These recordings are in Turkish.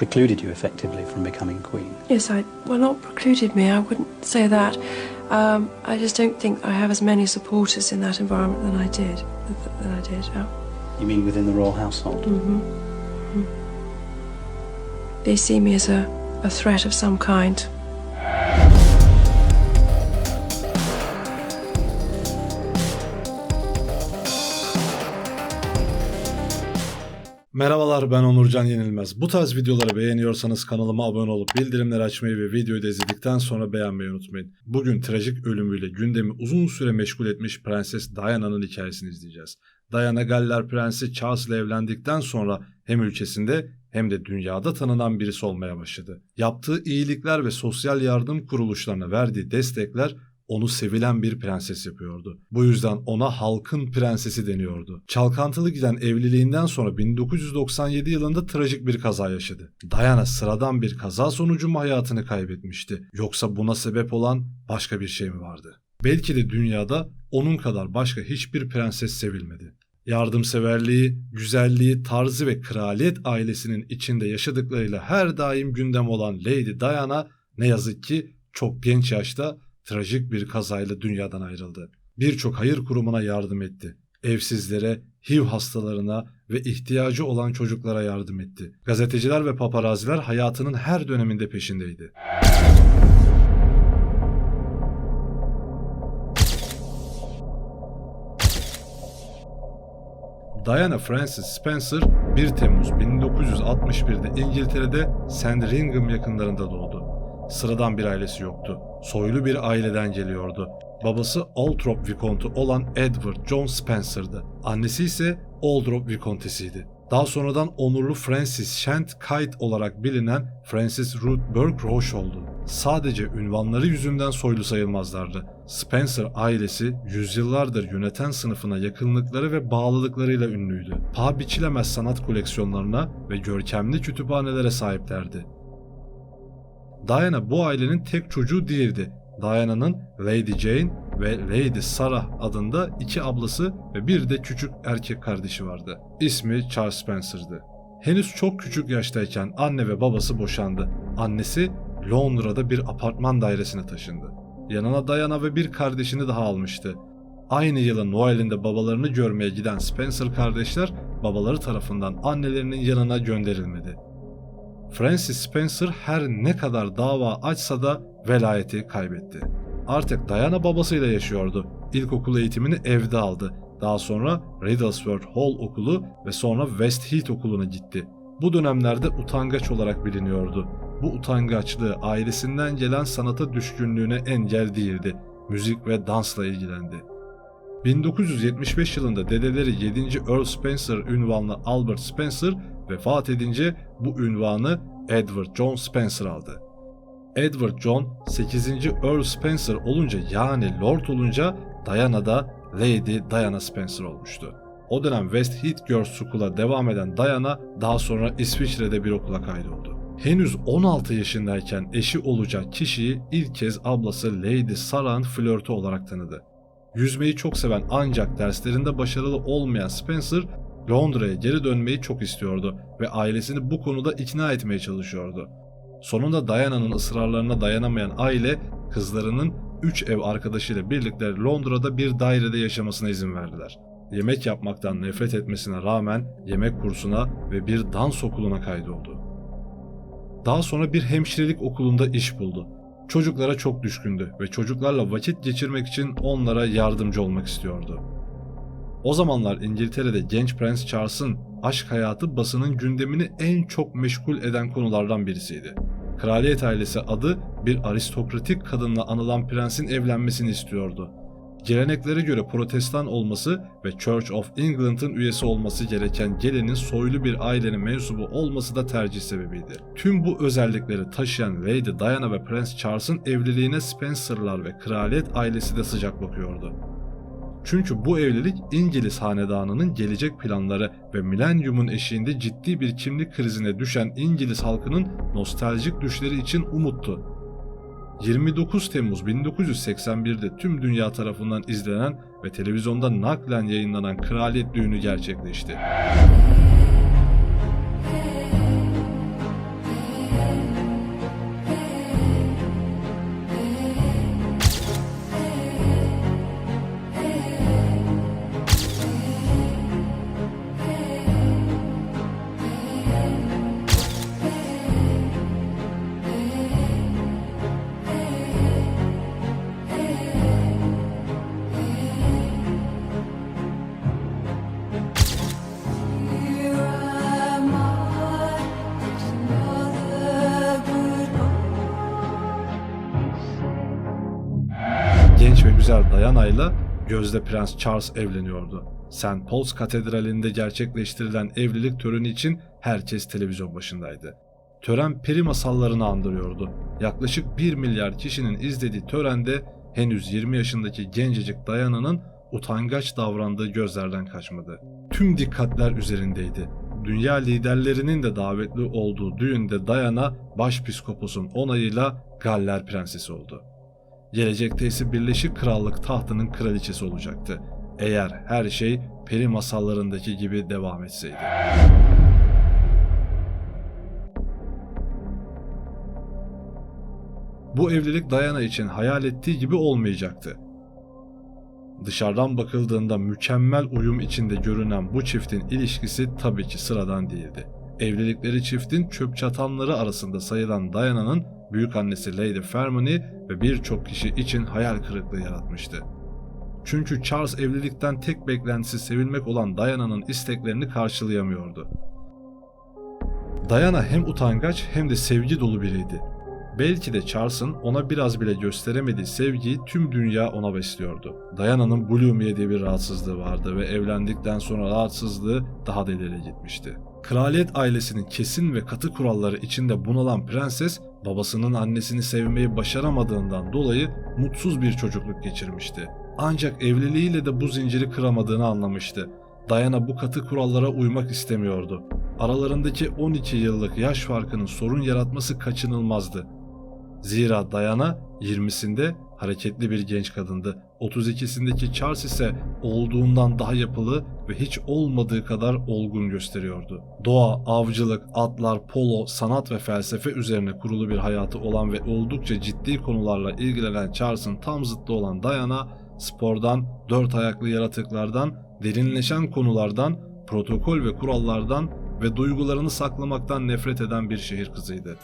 precluded you effectively from becoming queen. Yes, I. Well, not precluded me. I wouldn't say that. Um, I just don't think I have as many supporters in that environment than I did. Than I did. You mean within the royal household? they see me as a, a threat of some kind. Merhabalar ben Onurcan Yenilmez. Bu tarz videoları beğeniyorsanız kanalıma abone olup bildirimleri açmayı ve videoyu da izledikten sonra beğenmeyi unutmayın. Bugün trajik ölümüyle gündemi uzun süre meşgul etmiş Prenses Diana'nın hikayesini izleyeceğiz. Diana Galler Prensi Charles ile evlendikten sonra hem ülkesinde hem de dünyada tanınan birisi olmaya başladı. Yaptığı iyilikler ve sosyal yardım kuruluşlarına verdiği destekler onu sevilen bir prenses yapıyordu. Bu yüzden ona halkın prensesi deniyordu. Çalkantılı giden evliliğinden sonra 1997 yılında trajik bir kaza yaşadı. Diana sıradan bir kaza sonucu mu hayatını kaybetmişti? Yoksa buna sebep olan başka bir şey mi vardı? Belki de dünyada onun kadar başka hiçbir prenses sevilmedi. Yardımseverliği, güzelliği, tarzı ve kraliyet ailesinin içinde yaşadıklarıyla her daim gündem olan Lady Diana ne yazık ki çok genç yaşta trajik bir kazayla dünyadan ayrıldı. Birçok hayır kurumuna yardım etti. Evsizlere, HIV hastalarına ve ihtiyacı olan çocuklara yardım etti. Gazeteciler ve paparaziler hayatının her döneminde peşindeydi. Diana Frances Spencer 1 Temmuz 1961'de İngiltere'de Sandringham yakınlarında doğdu. Sıradan bir ailesi yoktu. Soylu bir aileden geliyordu. Babası Althorp Vikontu olan Edward John Spencer'dı. Annesi ise Aldrop Vikontesiydi. Daha sonradan onurlu Francis Shant Kite olarak bilinen Francis Ruth Burke Roche oldu. Sadece ünvanları yüzünden soylu sayılmazlardı. Spencer ailesi yüzyıllardır yöneten sınıfına yakınlıkları ve bağlılıklarıyla ünlüydü. Paha biçilemez sanat koleksiyonlarına ve görkemli kütüphanelere sahiplerdi. Diana bu ailenin tek çocuğu değildi. Diana'nın Lady Jane ve Lady Sarah adında iki ablası ve bir de küçük erkek kardeşi vardı. İsmi Charles Spencer'dı. Henüz çok küçük yaştayken anne ve babası boşandı. Annesi Londra'da bir apartman dairesine taşındı. Yanına Diana ve bir kardeşini daha almıştı. Aynı yılın Noel'inde babalarını görmeye giden Spencer kardeşler babaları tarafından annelerinin yanına gönderilmedi. Francis Spencer her ne kadar dava açsa da velayeti kaybetti. Artık Diana babasıyla yaşıyordu. İlkokul eğitimini evde aldı. Daha sonra Riddlesworth Hall okulu ve sonra West Heath okuluna gitti. Bu dönemlerde utangaç olarak biliniyordu. Bu utangaçlığı ailesinden gelen sanata düşkünlüğüne engel değildi. Müzik ve dansla ilgilendi. 1975 yılında dedeleri 7. Earl Spencer ünvanlı Albert Spencer vefat edince bu ünvanı Edward John Spencer aldı. Edward John 8. Earl Spencer olunca yani Lord olunca Diana da Lady Diana Spencer olmuştu. O dönem West Heath Girls School'a devam eden Diana daha sonra İsviçre'de bir okula kaydoldu. Henüz 16 yaşındayken eşi olacak kişiyi ilk kez ablası Lady Sarah'ın flörtü olarak tanıdı. Yüzmeyi çok seven ancak derslerinde başarılı olmayan Spencer Londra'ya geri dönmeyi çok istiyordu ve ailesini bu konuda ikna etmeye çalışıyordu. Sonunda Diana'nın ısrarlarına dayanamayan aile kızlarının 3 ev arkadaşıyla birlikte Londra'da bir dairede yaşamasına izin verdiler. Yemek yapmaktan nefret etmesine rağmen yemek kursuna ve bir dans okuluna kaydoldu. Daha sonra bir hemşirelik okulunda iş buldu. Çocuklara çok düşkündü ve çocuklarla vakit geçirmek için onlara yardımcı olmak istiyordu. O zamanlar İngiltere'de genç Prens Charles'ın aşk hayatı basının gündemini en çok meşgul eden konulardan birisiydi. Kraliyet ailesi adı bir aristokratik kadınla anılan prensin evlenmesini istiyordu. Geleneklere göre protestan olması ve Church of England'ın üyesi olması gereken gelinin soylu bir ailenin mensubu olması da tercih sebebiydi. Tüm bu özellikleri taşıyan Lady Diana ve Prens Charles'ın evliliğine Spencer'lar ve kraliyet ailesi de sıcak bakıyordu. Çünkü bu evlilik İngiliz hanedanının gelecek planları ve milenyumun eşiğinde ciddi bir kimlik krizine düşen İngiliz halkının nostaljik düşleri için umuttu. 29 Temmuz 1981'de tüm dünya tarafından izlenen ve televizyonda naklen yayınlanan kraliyet düğünü gerçekleşti. Güzel Diana'yla gözde Prens Charles evleniyordu. St. Paul's Katedrali'nde gerçekleştirilen evlilik töreni için herkes televizyon başındaydı. Tören peri masallarını andırıyordu. Yaklaşık 1 milyar kişinin izlediği törende henüz 20 yaşındaki gencecik Diana'nın utangaç davrandığı gözlerden kaçmadı. Tüm dikkatler üzerindeydi. Dünya liderlerinin de davetli olduğu düğünde Diana başpiskoposun onayıyla Galler prensesi oldu. Gelecekte ise Birleşik Krallık tahtının kraliçesi olacaktı. Eğer her şey peri masallarındaki gibi devam etseydi. Bu evlilik Diana için hayal ettiği gibi olmayacaktı. Dışarıdan bakıldığında mükemmel uyum içinde görünen bu çiftin ilişkisi tabii ki sıradan değildi. Evlilikleri çiftin çöp çatanları arasında sayılan Diana'nın büyük annesi Lady Fermony ve birçok kişi için hayal kırıklığı yaratmıştı. Çünkü Charles evlilikten tek beklentisi sevilmek olan Diana'nın isteklerini karşılayamıyordu. Diana hem utangaç hem de sevgi dolu biriydi. Belki de Charles'ın ona biraz bile gösteremediği sevgiyi tüm dünya ona besliyordu. Diana'nın bulimia diye bir rahatsızlığı vardı ve evlendikten sonra rahatsızlığı daha da ileri gitmişti. Kraliyet ailesinin kesin ve katı kuralları içinde bunalan prenses, babasının annesini sevmeyi başaramadığından dolayı mutsuz bir çocukluk geçirmişti. Ancak evliliğiyle de bu zinciri kıramadığını anlamıştı. Diana bu katı kurallara uymak istemiyordu. Aralarındaki 12 yıllık yaş farkının sorun yaratması kaçınılmazdı. Zira Diana 20'sinde hareketli bir genç kadındı. 32'sindeki Charles ise olduğundan daha yapılı ve hiç olmadığı kadar olgun gösteriyordu. Doğa, avcılık, atlar, polo, sanat ve felsefe üzerine kurulu bir hayatı olan ve oldukça ciddi konularla ilgilenen Charles'ın tam zıttı olan Diana, spordan, dört ayaklı yaratıklardan, derinleşen konulardan, protokol ve kurallardan ve duygularını saklamaktan nefret eden bir şehir kızıydı.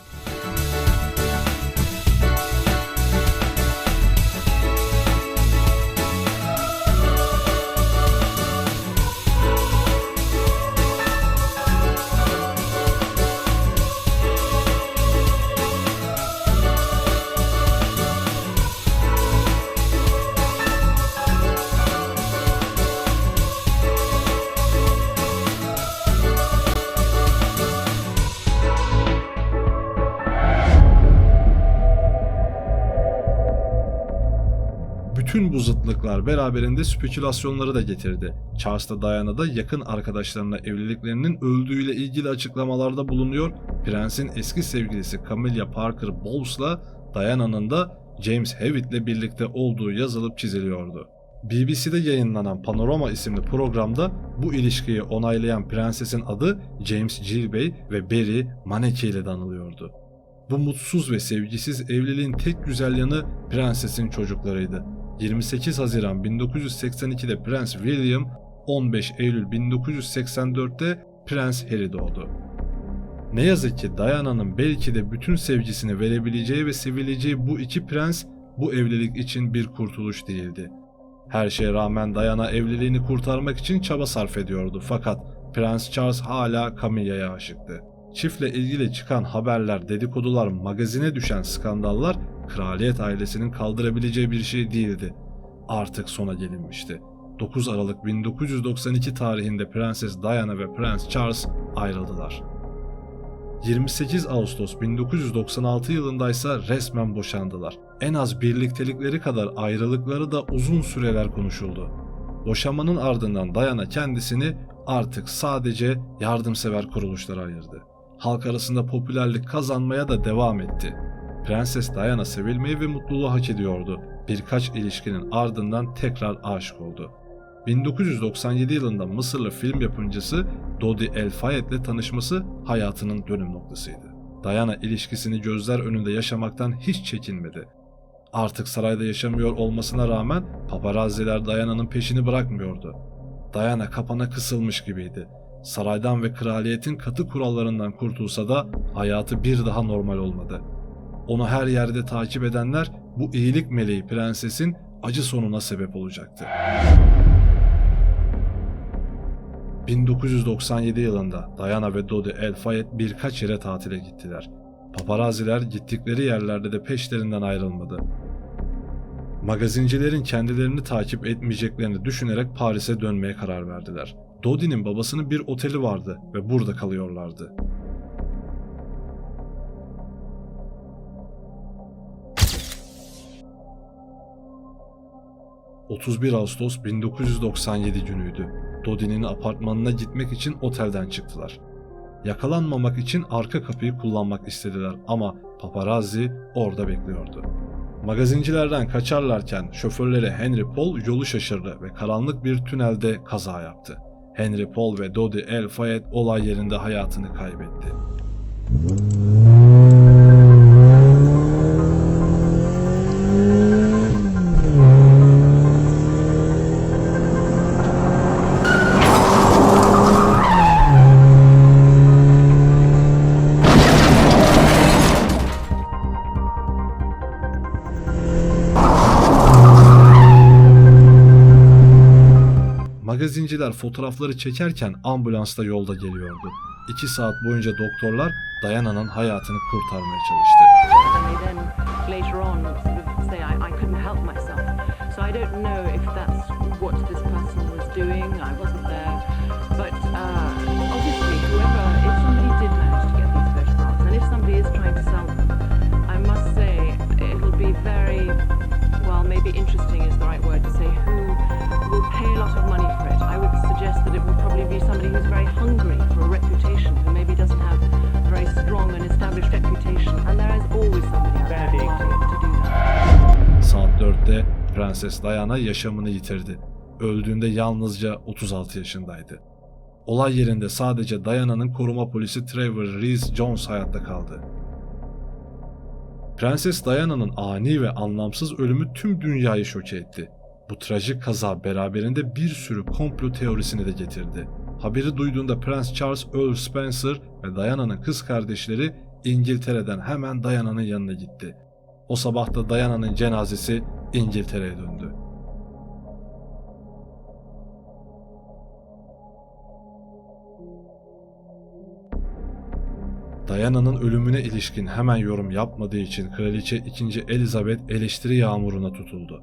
Bütün bu zıtlıklar beraberinde spekülasyonları da getirdi. Charles da Diana da yakın arkadaşlarına evliliklerinin öldüğüyle ilgili açıklamalarda bulunuyor. Prensin eski sevgilisi Camilla Parker Bowles'la Diana'nın da James Hewitt'le birlikte olduğu yazılıp çiziliyordu. BBC'de yayınlanan Panorama isimli programda bu ilişkiyi onaylayan prensesin adı James Gilbey ve Barry Maneki ile de. Bu mutsuz ve sevgisiz evliliğin tek güzel yanı prensesin çocuklarıydı. 28 Haziran 1982'de Prens William, 15 Eylül 1984'te Prens Harry doğdu. Ne yazık ki Diana'nın belki de bütün sevgisini verebileceği ve sevileceği bu iki prens bu evlilik için bir kurtuluş değildi. Her şeye rağmen Diana evliliğini kurtarmak için çaba sarf ediyordu fakat Prens Charles hala Camilla'ya aşıktı. Çiftle ilgili çıkan haberler, dedikodular, magazine düşen skandallar kraliyet ailesinin kaldırabileceği bir şey değildi. Artık sona gelinmişti. 9 Aralık 1992 tarihinde Prenses Diana ve Prens Charles ayrıldılar. 28 Ağustos 1996 yılında ise resmen boşandılar. En az birliktelikleri kadar ayrılıkları da uzun süreler konuşuldu. Boşanmanın ardından Diana kendisini artık sadece yardımsever kuruluşlara ayırdı. Halk arasında popülerlik kazanmaya da devam etti. Prenses Diana sevilmeyi ve mutluluğu hak ediyordu. Birkaç ilişkinin ardından tekrar aşık oldu. 1997 yılında Mısırlı film yapımcısı Dodi El Fayed'le tanışması hayatının dönüm noktasıydı. Diana ilişkisini gözler önünde yaşamaktan hiç çekinmedi. Artık sarayda yaşamıyor olmasına rağmen paparazziler Diana'nın peşini bırakmıyordu. Diana kapana kısılmış gibiydi. Saraydan ve kraliyetin katı kurallarından kurtulsa da hayatı bir daha normal olmadı. Onu her yerde takip edenler bu iyilik meleği prensesin acı sonuna sebep olacaktı. 1997 yılında Diana ve Dodi El Fayed birkaç yere tatile gittiler. Paparaziler gittikleri yerlerde de peşlerinden ayrılmadı. Magazincilerin kendilerini takip etmeyeceklerini düşünerek Paris'e dönmeye karar verdiler. Dodi'nin babasının bir oteli vardı ve burada kalıyorlardı. ...31 Ağustos 1997 günüydü. Dodi'nin apartmanına gitmek için otelden çıktılar. Yakalanmamak için arka kapıyı kullanmak istediler ama paparazzi orada bekliyordu. Magazincilerden kaçarlarken şoförleri Henry Paul yolu şaşırdı ve karanlık bir tünelde kaza yaptı. Henry Paul ve Dodi El Fayed olay yerinde hayatını kaybetti. Magazinciler fotoğrafları çekerken ambulans da yolda geliyordu. İki saat boyunca doktorlar Dayana'nın hayatını kurtarmaya çalıştı. Prenses Diana yaşamını yitirdi. Öldüğünde yalnızca 36 yaşındaydı. Olay yerinde sadece Diana'nın koruma polisi Trevor Reese Jones hayatta kaldı. Prenses Diana'nın ani ve anlamsız ölümü tüm dünyayı şoke etti. Bu trajik kaza beraberinde bir sürü komplo teorisini de getirdi. Haberi duyduğunda Prens Charles Earl Spencer ve Diana'nın kız kardeşleri İngiltere'den hemen Diana'nın yanına gitti. O sabah da Diana'nın cenazesi İngiltere'ye döndü. Diana'nın ölümüne ilişkin hemen yorum yapmadığı için Kraliçe 2. Elizabeth eleştiri yağmuruna tutuldu.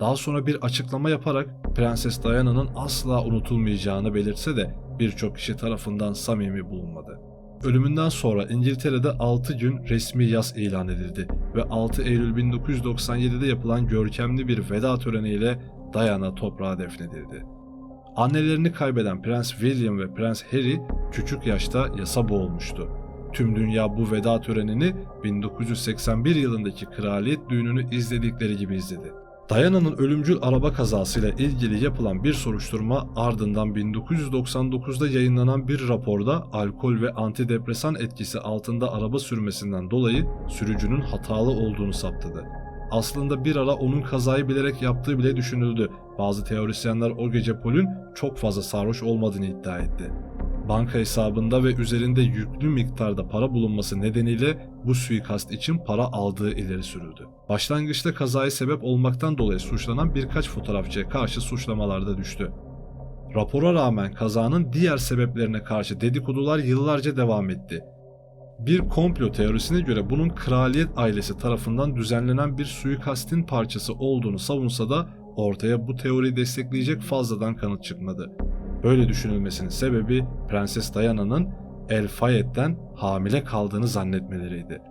Daha sonra bir açıklama yaparak Prenses Diana'nın asla unutulmayacağını belirtse de birçok kişi tarafından samimi bulunmadı. Ölümünden sonra İngiltere'de 6 gün resmi yas ilan edildi ve 6 Eylül 1997'de yapılan görkemli bir veda töreniyle Diana toprağa defnedildi. Annelerini kaybeden Prens William ve Prens Harry küçük yaşta yasa boğulmuştu. Tüm dünya bu veda törenini 1981 yılındaki kraliyet düğününü izledikleri gibi izledi. Diana'nın ölümcül araba kazasıyla ilgili yapılan bir soruşturma ardından 1999'da yayınlanan bir raporda alkol ve antidepresan etkisi altında araba sürmesinden dolayı sürücünün hatalı olduğunu saptadı. Aslında bir ara onun kazayı bilerek yaptığı bile düşünüldü. Bazı teorisyenler o gece Paul'ün çok fazla sarhoş olmadığını iddia etti. Banka hesabında ve üzerinde yüklü miktarda para bulunması nedeniyle bu suikast için para aldığı ileri sürüldü. Başlangıçta kazaya sebep olmaktan dolayı suçlanan birkaç fotoğrafçıya karşı suçlamalar da düştü. Rapora rağmen kazanın diğer sebeplerine karşı dedikodular yıllarca devam etti. Bir komplo teorisine göre bunun kraliyet ailesi tarafından düzenlenen bir suikastin parçası olduğunu savunsa da ortaya bu teoriyi destekleyecek fazladan kanıt çıkmadı. Böyle düşünülmesinin sebebi Prenses Diana'nın El Fayed'den hamile kaldığını zannetmeleriydi.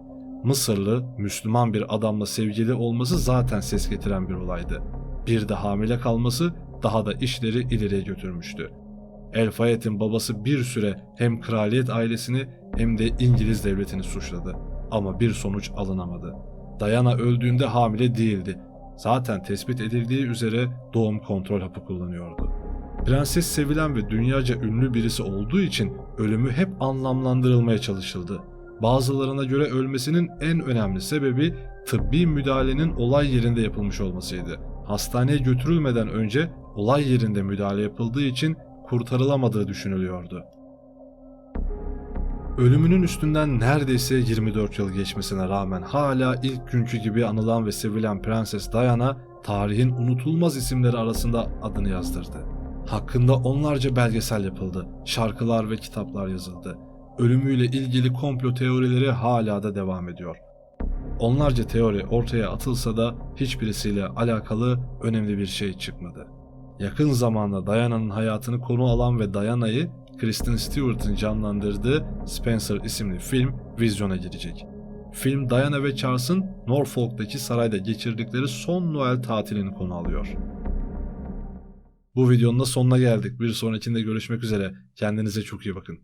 Mısırlı, Müslüman bir adamla sevgili olması zaten ses getiren bir olaydı. Bir de hamile kalması daha da işleri ileriye götürmüştü. El Fayed'in babası bir süre hem kraliyet ailesini hem de İngiliz devletini suçladı ama bir sonuç alınamadı. Diana öldüğünde hamile değildi. Zaten tespit edildiği üzere doğum kontrol hapı kullanıyordu. Prenses sevilen ve dünyaca ünlü birisi olduğu için ölümü hep anlamlandırılmaya çalışıldı. Bazılarına göre ölmesinin en önemli sebebi tıbbi müdahalenin olay yerinde yapılmış olmasıydı. Hastaneye götürülmeden önce olay yerinde müdahale yapıldığı için kurtarılamadığı düşünülüyordu. Ölümünün üstünden neredeyse 24 yıl geçmesine rağmen hala ilk günkü gibi anılan ve sevilen Prenses Diana tarihin unutulmaz isimleri arasında adını yazdırdı. Hakkında onlarca belgesel yapıldı, şarkılar ve kitaplar yazıldı. Ölümüyle ilgili komplo teorileri hala da devam ediyor. Onlarca teori ortaya atılsa da hiçbirisiyle alakalı önemli bir şey çıkmadı. Yakın zamanda Diana'nın hayatını konu alan ve Diana'yı Kristen Stewart'ın canlandırdığı Spencer isimli film vizyona girecek. Film Diana ve Charles'ın Norfolk'taki sarayda geçirdikleri son Noel tatilini konu alıyor. Bu videonun da sonuna geldik. Bir sonrakinde görüşmek üzere. Kendinize çok iyi bakın.